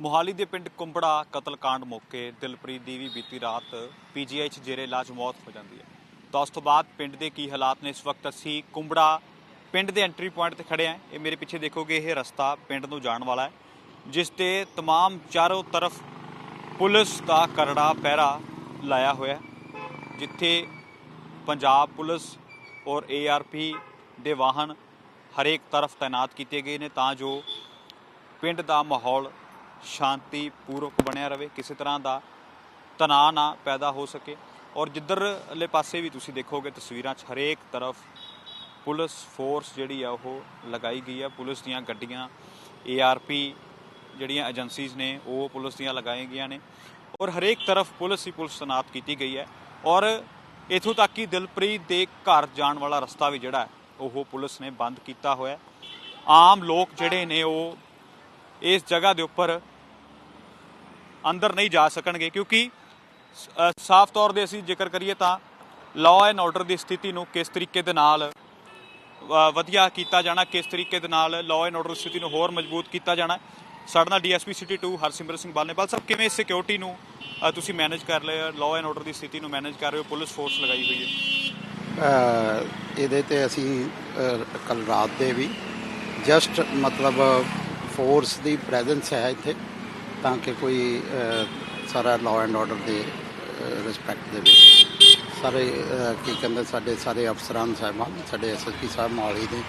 ਮੁਹਾਲੀ ਦੇ ਪਿੰਡ ਕੁੰਬੜਾ ਕਤਲकांड ਮੌਕੇ ਦਿਲਪ੍ਰੀਤ ਦੀ ਵੀ ਬੀਤੀ ਰਾਤ ਪੀਜੀਆਈ 'ਚ ਜੇਰੇ ਇਲਾਜ ਮੌਤ ਹੋ ਜਾਂਦੀ ਹੈ। ਤਾਂ ਉਸ ਤੋਂ ਬਾਅਦ ਪਿੰਡ ਦੇ ਕੀ ਹਾਲਾਤ ਨੇ? ਇਸ ਵਕਤ ਅਸੀਂ ਕੁੰਬੜਾ ਪਿੰਡ ਦੇ ਐਂਟਰੀ ਪੁਆਇੰਟ ਤੇ ਖੜੇ ਆ ਇਹ ਮੇਰੇ ਪਿੱਛੇ ਦੇਖੋਗੇ, ਇਹ ਰਸਤਾ ਪਿੰਡ ਨੂੰ ਜਾਣ ਵਾਲਾ ਹੈ, ਜਿਸ ਤੇ ਤਮਾਮ ਚਾਰੋਂ ਤਰਫ ਪੁਲਿਸ ਦਾ ਕਰੜਾ ਪਹਿਰਾ ਲਾਇਆ ਹੋਇਆ ਜਿੱਥੇ ਪੰਜਾਬ ਪੁਲਿਸ ਔਰ ਏਆਰਪੀ ਦੇ ਵਾਹਨ ਹਰੇਕ ਤਰਫ ਤਾਇਨਾਤ ਕੀਤੇ ਗਏ ਨੇ। ਤਾਂ ਜੋ ਪਿੰਡ ਦਾ ਮਾਹੌਲ ਸ਼ਾਂਤੀ ਪੂਰਵਕ ਬਣਿਆ ਰਵੇ ਕਿਸੇ ਤਰ੍ਹਾਂ ਦਾ ਤਣਾਅ ਨਾ ਪੈਦਾ ਹੋ ਸਕੇ। ਔਰ ਜਿੱਧਰਲੇ ਪਾਸੇ ਵੀ ਤੁਸੀਂ ਦੇਖੋਗੇ ਤਸਵੀਰਾਂ 'ਚ, ਹਰੇਕ ਤਰਫ ਪੁਲਿਸ ਫੋਰਸ ਜਿਹੜੀ ਆ ਉਹ ਲਗਾਈ ਗਈ ਆ। ਪੁਲਿਸ ਦੀਆਂ ਗੱਡੀਆਂ ਏਆਰਪੀ ਜਿਹੜੀਆਂ ਏਜੰਸੀਜ਼ ਨੇ, ਉਹ ਪੁਲਿਸ ਦੀਆਂ ਲਗਾਈਆਂ ਗਈਆਂ ਨੇ। ਔਰ ਹਰੇਕ ਤਰਫ ਪੁਲਿਸ ਹੀ ਪੁਲਿਸ ਤੈਨਾਤ ਕੀਤੀ ਗਈ ਹੈ। ਔਰ ਇਥੋਂ ਤੱਕ ਕਿ ਦਿਲਪ੍ਰੀਤ ਦੇ ਘਰ ਜਾਣ ਵਾਲਾ ਰਸਤਾ ਵੀ ਜਿਹੜਾ ਉਹ ਪੁਲਿਸ ਨੇ ਬੰਦ ਕੀਤਾ ਹੋਇਆ ਆਮ ਲੋਕ ਜਿਹੜੇ ਨੇ ਉਹ ਇਸ ਜਗ੍ਹਾ ਦੇ ਉੱਪਰ ਅੰਦਰ ਨਹੀਂ ਜਾ ਸਕਣਗੇ ਕਿਉਂਕਿ ਸਾਫ਼ ਤੌਰ ਦੇ ਅਸੀਂ ਜ਼ਿਕਰ ਕਰੀਏ ਤਾਂ ਲਾਅ ਐਂਡ ਆਰਡਰ ਦੀ ਸਥਿਤੀ ਨੂੰ ਕਿਸ ਤਰੀਕੇ ਦੇ ਨਾਲ ਵਧੀਆ ਕੀਤਾ ਜਾਣਾ, ਕਿਸ ਤਰੀਕੇ ਦੇ ਨਾਲ ਲਾਅ ਐਂਡ ਆਰਡਰ ਸਥਿਤੀ ਨੂੰ ਹੋਰ ਮਜ਼ਬੂਤ ਕੀਤਾ ਜਾਣਾ। ਸਾਡੇ ਨਾਲ ਡੀਐਸਪੀ ਸਿਟੀ 2 ਹਰਸਿਮਰਤ ਸਿੰਘ ਬਾਲਨੇਪਾਲ ਸਾਹਿਬ, ਕਿਵੇਂ ਸਿਕਿਉਰਿਟੀ ਨੂੰ ਤੁਸੀਂ ਮੈਨੇਜ ਕਰ ਲਿਆ ਲਾਅ ਐਂਡ ਆਰਡਰ ਦੀ ਸਥਿਤੀ ਨੂੰ ਮੈਨੇਜ ਕਰ ਰਹੇ ਹੋ, ਪੁਲਿਸ ਫੋਰਸ ਲਗਾਈ ਹੋਈ ਹੈ? ਇਹਦੇ ਤੇ ਅਸੀਂ ਕੱਲ ਰਾਤ ਦੇ ਵੀ ਜਸਟ ਮਤਲਬ ਫੋਰਸ ਦੀ ਪ੍ਰੈਜ਼ੈਂਸ ਹੈ ਇੱਥੇ ਤਾਂ ਕਿ ਕੋਈ ਸਾਰਾ ਲਾਅ ਐਂਡ ਆਰਡਰ ਦੇ ਰਿਸਪੈਕਟ ਦੇ ਵਿੱਚ ਸਾਰੇ ਕੀ ਕਹਿੰਦੇ ਸਾਡੇ ਸਾਰੇ ਅਫਸਰਾਂ ਸਾਹਿਬਾਨ ਸਾਡੇ ਐਸਐਸਪੀ ਸਾਹਿਬ ਮੌਲੀ ਦੇ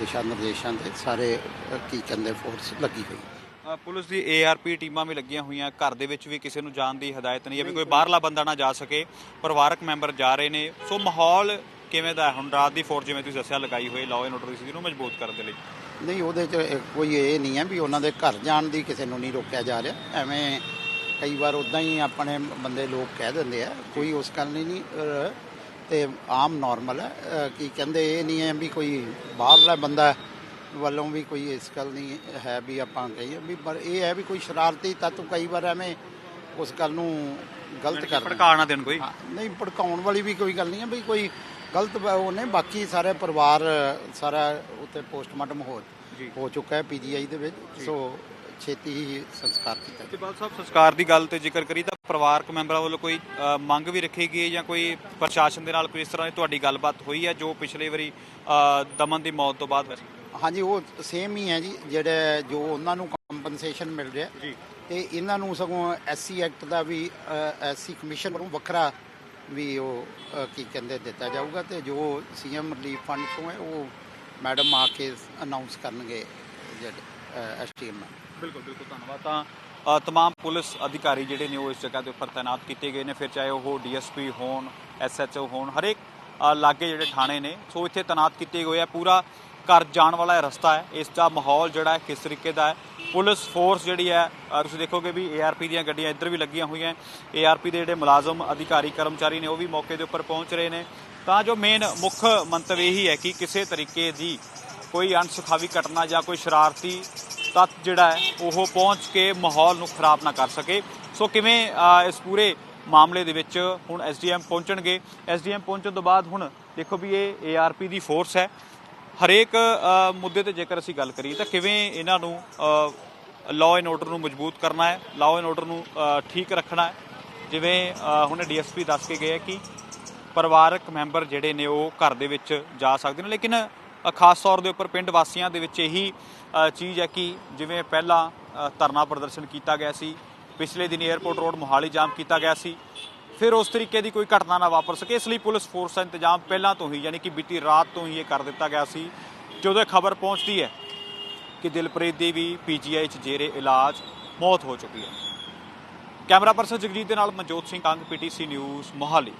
ਦਿਸ਼ਾ ਨਿਰਦੇਸ਼ਾਂ ਦੇ ਸਾਰੇ ਕੀ ਕਹਿੰਦੇ ਫੋਰਸ ਲੱਗੀ ਹੋਈ। ਪੁਲਿਸ ਦੀ ਏਆਰਪੀ ਟੀਮਾਂ ਵੀ ਲੱਗੀਆਂ ਹੋਈਆਂ ਘਰ ਦੇ ਵਿੱਚ ਵੀ ਕਿਸੇ ਨੂੰ ਜਾਣ ਦੀ ਹਦਾਇਤ ਨਹੀਂ ਹੈ ਵੀ ਕੋਈ ਬਾਹਰਲਾ ਬੰਦਾ ਨਾ ਜਾ ਸਕੇ ਪਰਿਵਾਰਕ ਮੈਂਬਰ ਜਾ ਰਹੇ ਨੇ। ਸੋ ਮਾਹੌਲ ਕਿਵੇਂ ਦਾ ਹੁਣ ਰਾਤ ਦੀ ਫੋਰਸ ਜਿਵੇਂ ਤੁਸੀਂ ਦੱਸਿਆ, ਲਗਾਈ ਹੋਈ ਲਾਅ ਐਂਡ ਆਰਡਰ ਦੀ ਸਥਿਤੀ ਨੂੰ ਮਜ਼ਬੂਤ ਕਰਨ ਦੇ ਲਈ। ਨਹੀਂ, ਉਹਦੇ ਚ ਕੋਈ ਇਹ ਨਹੀਂ ਹੈ ਵੀ ਉਹਨਾਂ ਦੇ ਘਰ ਜਾਣ ਦੀ ਕਿਸੇ ਨੂੰ ਨਹੀਂ ਰੋਕਿਆ ਜਾ ਰਿਹਾ। ਐਵੇਂ ਕਈ ਵਾਰ ਉਦਾਂ ਹੀ ਆਪਣੇ ਬੰਦੇ ਲੋਕ ਕਹਿ ਦਿੰਦੇ ਆ, ਕੋਈ ਉਸ ਗੱਲ ਨਹੀਂ ਨਹੀਂ ਤੇ ਆਮ ਨਾਰਮਲ ਹੈ। ਕਿ ਕਹਿੰਦੇ, ਇਹ ਨਹੀਂ ਹੈ ਵੀ ਕੋਈ ਬਾਹਰਲਾ ਬੰਦਾ ਵੱਲੋਂ ਵੀ ਕੋਈ ਇਸ ਗੱਲ ਨਹੀਂ ਹੈ ਵੀ ਆਪਾਂ ਕਹੀਏ ਵੀ, ਪਰ ਇਹ ਹੈ ਵੀ ਕੋਈ ਸ਼ਰਾਰਤੀ ਤੱਤ ਕਈ ਵਾਰ ਐਵੇਂ ਉਸ ਗੱਲ ਨੂੰ ਗਲਤ ਕਰ ਭੜਕਾ ਨਾ ਦੇਣ ਕੋਈ। ਨਹੀਂ ਭੜਕਾਉਣ ਵਾਲੀ ਵੀ ਕੋਈ ਗੱਲ ਨਹੀਂ ਹੈ ਵੀ ਕੋਈ ਗਲਤ ਉਹ ਨੇ ਬਾਕੀ ਸਾਰੇ ਪਰਿਵਾਰ ਸਾਰਾ ਉੱਤੇ ਪੋਸਟਮਾਰਟਮ ਹੋ। ਹੋ ਚੁੱਕਾ ਹੈ ਪੀਜੀਆਈ ਦੇ ਵਿੱਚ ਸੋ ਛੇਤੀ ਹੀ ਸੰਸਕਾਰ ਕੀਤਾ ਤੇ ਬਾਲ ਸਾਹਿਬ ਸੰਸਕਾਰ ਦੀ ਗੱਲ ਤੇ ਜ਼ਿਕਰ ਕਰੀ ਤਾਂ ਪਰਿਵਾਰਕ ਮੈਂਬਰਾਂ ਵੱਲੋਂ ਕੋਈ ਮੰਗ ਵੀ ਰੱਖੀ ਗਈ ਜਾਂ ਕੋਈ ਪ੍ਰਸ਼ਾਸਨ ਦੇ ਨਾਲ ਕੋਈ ਇਸ ਤਰ੍ਹਾਂ ਦੀ ਤੁਹਾਡੀ ਗੱਲਬਾਤ ਹੋਈ ਹੈ ਜੋ ਪਿਛਲੇ ਵਾਰੀ ਦਮਨ ਦੀ ਮੌਤ ਤੋਂ ਬਾਅਦ ਵੈਸੇ ਹਾਂਜੀ ਉਹ ਸੇਮ ਹੀ ਹੈ ਜੀ ਜਿਹੜੇ ਜੋ ਉਹਨਾਂ ਨੂੰ ਕੰਪਨਸੇਸ਼ਨ ਮਿਲ ਰਿਹਾ। ਜੀ। ਤੇ ਇਹਨਾਂ ਨੂੰ ਸਗੋਂ ਐਸਸੀ ਐਕਟ ਦਾ ਵੀ ਐਸਸੀ ਕਮਿਸ਼ਨ ਵੱਲੋਂ ਵੱਖਰਾ ਵੀ ਉਹ ਅ, ਕੀ ਕਹਿੰਦੇ ਦਿੱਤਾ ਜਾਊਗਾ ਤੇ ਜੋ ਸੀਐਮ ਰਿਲੀਫ ਫੰਡ ਤੋਂ ਹੈ ਉਹ ਮੈਡਮ ਆ ਕੇ ਅਨਾਉਂਸ ਕਰਨਗੇ ਜਿਹੜੇ ਐਸਟੀਐਮ ਬਿਲਕੁਲ ਬਿਲਕੁਲ ਧੰਨਵਾਦ। ਤਾਂ ਅ, ਤਮਾਮ ਪੁਲਿਸ ਅਧਿਕਾਰੀ ਜਿਹੜੇ ਨੇ ਉਹ ਇਸ ਜਗ੍ਹਾ ਦੇ ਉੱਪਰ ਤਾਇਨਾਤ ਕੀਤੇ ਗਏ ਨੇ। ਫਿਰ ਚਾਹੇ ਉਹ ਡੀਐਸਪੀ ਹੋਣ ਐਸਐਚਓ ਹੋਣ ਹਰੇਕ ਅ, ਲਾਗੇ ਜਿਹੜੇ ਥਾਣੇ ਨੇ ਸੋ ਇੱਥੇ ਤਾਇਨਾਤ ਕੀਤੇ ਹੋਏ ਆ। ਪੂਰਾ ਘਰ ਜਾਣ ਵਾਲਾ ਇਹ ਰਸਤਾ ਹੈ। ਇਸ ਦਾ ਮਾਹੌਲ ਜਿਹੜਾ ਹੈ, ਕਿਸ ਤਰੀਕੇ ਦਾ ਹੈ, ਪੁਲਿਸ ਫੋਰਸ ਜਿਹੜੀ ਹੈ ਤੁਸੀਂ ਦੇਖੋਗੇ ਵੀ ਏਆਰਪੀ ਦੀਆਂ ਗੱਡੀਆਂ ਇੱਧਰ ਵੀ ਲੱਗੀਆਂ ਹੋਈਆਂ ਏਆਰਪੀ ਦੇ ਜਿਹੜੇ ਮੁਲਾਜ਼ਮ ਅਧਿਕਾਰੀ, ਕਰਮਚਾਰੀ ਨੇ, ਉਹ ਵੀ ਮੌਕੇ ਦੇ ਉੱਪਰ ਪਹੁੰਚ ਰਹੇ ਨੇ। ਤਾਂ ਜੋ ਮੇਨ ਮੁੱਖ ਮੰਤਵ ਇਹੀ ਹੈ ਕਿ ਕਿਸੇ ਤਰੀਕੇ ਦੀ ਕੋਈ ਅਣਸੁਖਾਵੀ ਘਟਨਾ ਜਾਂ ਕੋਈ ਸ਼ਰਾਰਤੀ ਤੱਤ ਜਿਹੜਾ ਹੈ, ਉਹ ਪਹੁੰਚ ਕੇ ਮਾਹੌਲ ਨੂੰ ਖਰਾਬ ਨਾ ਕਰ ਸਕੇ। ਸੋ ਕਿਵੇਂ ਇਸ ਪੂਰੇ ਮਾਮਲੇ ਦੇ ਵਿੱਚ ਹੁਣ ਐਸਡੀਐਮ ਪਹੁੰਚਣਗੇ? ਐਸਡੀਐਮ ਪਹੁੰਚਣ ਤੋਂ ਬਾਅਦ ਹੁਣ ਦੇਖੋ ਵੀ ਇਹ ਏਆਰਪੀ ਦੀ ਫੋਰਸ ਹੈ। ਹਰੇਕ ਮੁੱਦੇ ਤੇ ਜੇਕਰ ਅਸੀਂ ਗੱਲ ਕਰੀਏ ਤਾਂ ਕਿਵੇਂ ਇਹਨਾਂ ਨੂੰ ਲਾਅ ਐਂਡ ਆਰਡਰ ਨੂੰ ਮਜ਼ਬੂਤ ਕਰਨਾ ਹੈ ਲਾਅ ਐਂਡ ਆਰਡਰ ਨੂੰ ਠੀਕ ਰੱਖਣਾ ਹੈ। ਜਿਵੇਂ ਅ, ਹੁਣ ਡੀਐਸਪੀ ਦੱਸ ਕੇ ਗਏ ਹੈ ਕਿ ਪਰਿਵਾਰਕ ਮੈਂਬਰ ਜਿਹੜੇ ਨੇ ਉਹ ਘਰ ਦੇ ਵਿੱਚ ਜਾ ਸਕਦੇ ਨੇ ਲੇਕਿਨ ਖਾਸ ਤੌਰ ਦੇ ਉੱਪਰ ਪਿੰਡ ਵਾਸੀਆਂ ਦੇ ਵਿੱਚ ਇਹੀ ਚੀਜ਼ ਹੈ ਕਿ ਜਿਵੇਂ ਪਹਿਲਾਂ ਧਰਨਾ ਪ੍ਰਦਰਸ਼ਨ ਕੀਤਾ ਗਿਆ ਸੀ ਪਿਛਲੇ ਦਿਨ 에ਅਰਪੋਰਟ ਰੋਡ ਮੋਹਾਲੀ ਜਾਮ ਕੀਤਾ ਗਿਆ ਸੀ ਫਿਰ ਉਸ ਤਰੀਕੇ ਦੀ ਕੋਈ ਘਟਨਾ ਨਾ ਵਾਪਰ ਸਕੇ। ਇਸ ਲਈ ਪੁਲਿਸ ਫੋਰਸ ਦਾ ਇੰਤਜ਼ਾਮ ਪਹਿਲਾਂ ਤੋਂ ਹੀ, ਯਾਨੀ ਕਿ ਬੀਤੀ ਰਾਤ ਤੋਂ ਹੀ ਇਹ ਕਰ ਦਿੱਤਾ ਗਿਆ ਸੀ। ਜਦੋਂ ਇਹ ਖਬਰ ਪਹੁੰਚਦੀ ਹੈ ਕਿ ਦਿਲਪ੍ਰੀਤ ਦੀ ਵੀ ਪੀਜੀਆਈ 'ਚ ਜੇਰੇ ਇਲਾਜ ਮੌਤ ਹੋ ਚੁੱਕੀ ਹੈ। ਕੈਮਰਾ ਪਰਸਨ ਜਗਜੀਤ ਦੇ ਨਾਲ ਮਨਜੋਤ ਸਿੰਘ ਕੰਗ ਪੀਟੀਸੀ ਨਿਊਜ਼, ਮੋਹਾਲੀ।